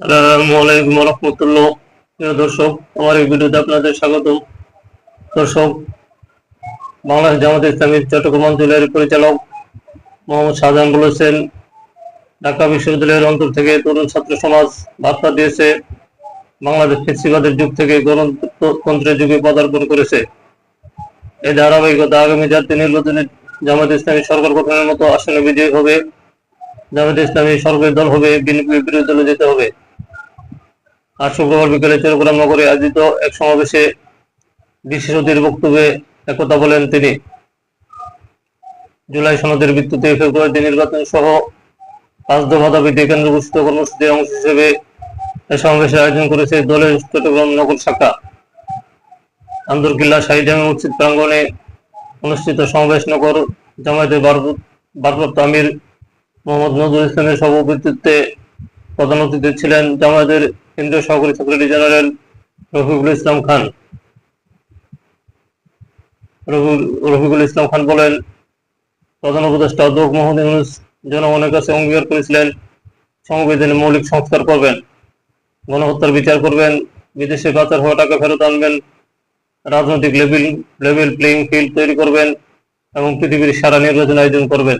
আসসালামু আলাইকুম রহমতুল্লাহ দর্শক, আমার এই ভিডিওতে আপনাদের স্বাগত দর্শক, বাংলাদেশ জামাত ইসলামীর চট্টগ্রাম অঞ্চলের পরিচালক মোহাম্মদ শাহজাহান বলেছেন, ঢাকা বিশ্ববিদ্যালয়ের অন্তর থেকে তরুণ ছাত্র সমাজ বার্তা দিয়েছে, বাংলাদেশ ফেসিবাদের যুগ থেকে গণতন্ত্রের যুগে পদার্পণ করেছে। এই ধারাবাহিকতা আগামী জাতীয় নির্বাচনে জামাত ইসলামী সরকার গঠনের মতো আসনে বিজয়ী হবে, জামাত ইসলামী সরকারি দল হবে বিএনপি বিরোধী দলে যেতে হবে। আজ শুক্রবার বিকেলে চট্টগ্রাম নগরে আয়োজিত এক সমাবেশে বিশেষ বক্তব্যে একথা বলেন তিনি। জুলাই সনদের ভিত্তিতে ফেব্রুয়ারিতে নির্বাচন সহ পাঁচ দফা দাবিতে কেন্দ্র ঘোষিত কর্মসূচির অংশ হিসেবে এই সমাবেশের আয়োজন করেছে দলের চট্টগ্রাম নগর শাখা। আন্দরকিল্লা শাহী জামে মসজিদ প্রাঙ্গণে অনুষ্ঠিত সমাবেশ নগর জামায়াতের ভারপ্রাপ্ত আমির মোহাম্মদ নজরুল ইসলামের সভাপতিত্বে প্রধান অতিথি ছিলেন জামায়াতের কেন্দ্রীয় সহকারী সেক্রেটারি জেনারেল রফিকুল ইসলাম খান। রফিকুল- ইসলাম খান বলেন, প্রধান উপদেষ্টা অধ্যক্ষ মোহাম্মদ ইউনুস জনগণের কাছে অঙ্গীকার করেছিলেন সংবিধানে মৌলিক সংস্কার করবেন, গণহত্যার বিচার করবেন, বিদেশে পাচার হওয়া টাকা ফেরত আনবেন, রাজনৈতিক লেভেল লেভেল প্লেইং ফিল্ড তৈরি করবেন এবং পৃথিবীর সারা নির্বাচন আয়োজন করবেন।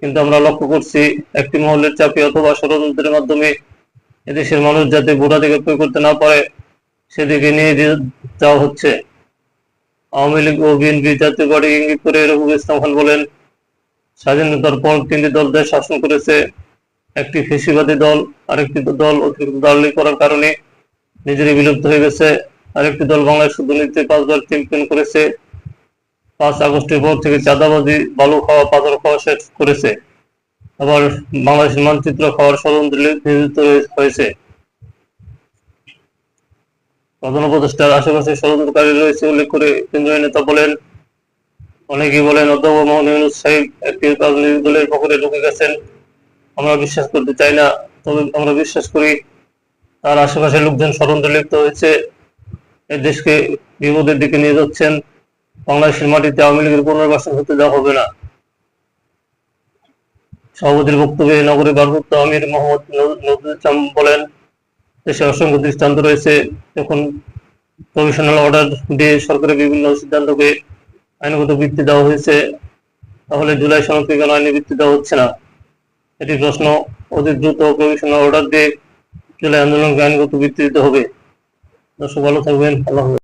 কিন্তু আমরা লক্ষ্য করছি, একটি মহলের চাপে অথবা ষড়যন্ত্রের মাধ্যমে এদেশের মানুষ যাতে ভোটাধিকার করতে না পারে, সেদিকে নিয়ে যাওয়া হচ্ছে। আওয়ামী লীগ ও বিএনপি জাতীয় পার্টি ইঙ্গিত করে রফিকুল ইসলাম খান বলেন স্বাধীনতার পর তিনটি দল দেশ শাসন করেছে। একটি ফেসিবাদী দল, আরেকটি দল অতিরিক্ত দালালি করার কারণে নিজেরই বিলুপ্ত হয়ে গেছে। আরেকটি দল বাংলাদেশ দুর্নীতি পাঁচবার চ্যাম্পিয়ন করেছে। পাঁচ আগস্টের পর থেকে চাঁদাবাজি, বালু খাওয়া, পাথর খাওয়া শেষ করেছে। আবার বাংলাদেশের মানচিত্র খাওয়ার ষড়যন্ত্র নিয়োজিত হয়েছে। প্রধান উপদেষ্টার আশেপাশে ষড়যন্ত্রকারী রয়েছে উল্লেখ করে কেন্দ্রীয় নেতা বলেন, অনেকেই বলেন, অধ্যাপক মোহাম্মদ সাহেব একটি রাজনৈতিক দলের পকেটে ঢুকে গেছেন। আমরা বিশ্বাস করতে চাই না, তবে আমরা বিশ্বাস করি তার আশেপাশে লোকজন ষড়যন্ত্রে লিপ্ত হয়েছে। এ দেশকে বিপদের দিকে নিয়ে যাচ্ছেন। বাংলাদেশের মাটিতে আওয়ামী লীগের পুনর্বাসন হতে দেওয়া হবে না। সভাপতির বক্তব্যে নগরের ভারপ্রাপ্ত আমির মোহাম্মদ নজ- নজরুল ইসলাম বলেন, দেশে অসংখ্য দৃষ্টান্ত রয়েছে। যখন প্রভিশনাল অর্ডার দিয়ে সরকারের বিভিন্ন সিদ্ধান্তকে আইনগত ভিত্তি দেওয়া হয়েছে। তাহলে জুলাই সনদকে কেন আইনি ভিত্তি দেওয়া হচ্ছে না। এটি প্রশ্ন, অতি দ্রুত প্রভিশনাল অর্ডার দিয়ে জুলাই আন্দোলনকে আইনগত ভিত্তি দিতে হবে। দর্শক, ভালো থাকবেন। আল্লাহ হাফেজ।